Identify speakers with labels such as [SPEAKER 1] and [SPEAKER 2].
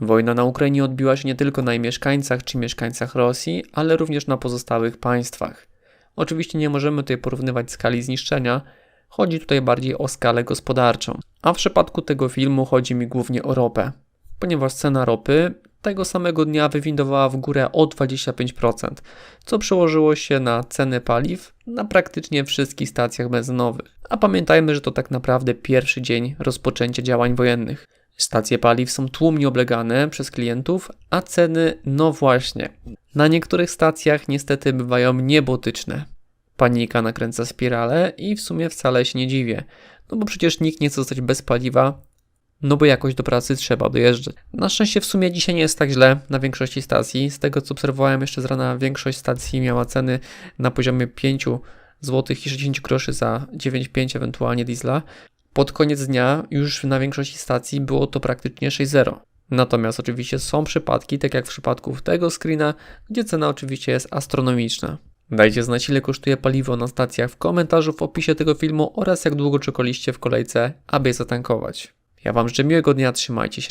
[SPEAKER 1] Wojna na Ukrainie odbiła się nie tylko na jej mieszkańcach czy mieszkańcach Rosji, ale również na pozostałych państwach. Oczywiście nie możemy tutaj porównywać skali zniszczenia, chodzi tutaj bardziej o skalę gospodarczą. A w przypadku tego filmu chodzi mi głównie o ropę, ponieważ cena ropy tego samego dnia wywindowała w górę o 25%, co przełożyło się na ceny paliw na praktycznie wszystkich stacjach benzynowych. A pamiętajmy, że to tak naprawdę pierwszy dzień rozpoczęcia działań wojennych. Stacje paliw są tłumnie oblegane przez klientów, a ceny, no właśnie, na niektórych stacjach niestety bywają niebotyczne. Panika nakręca spiralę i w sumie wcale się nie dziwię, no bo przecież nikt nie chce zostać bez paliwa, no bo jakoś do pracy trzeba dojeżdżać. Na szczęście w sumie dzisiaj nie jest tak źle na większości stacji. Z tego co obserwowałem jeszcze z rana, większość stacji miała ceny na poziomie 5 zł i 60 groszy za 9,5 ewentualnie diesla. Pod koniec dnia już na większości stacji było to praktycznie 6,0. Natomiast oczywiście są przypadki, tak jak w przypadku tego screena, gdzie cena oczywiście jest astronomiczna. Dajcie znać ile kosztuje paliwo na stacjach w komentarzu w opisie tego filmu oraz jak długo czekaliście w kolejce, aby je zatankować. Ja Wam życzę miłego dnia, trzymajcie się.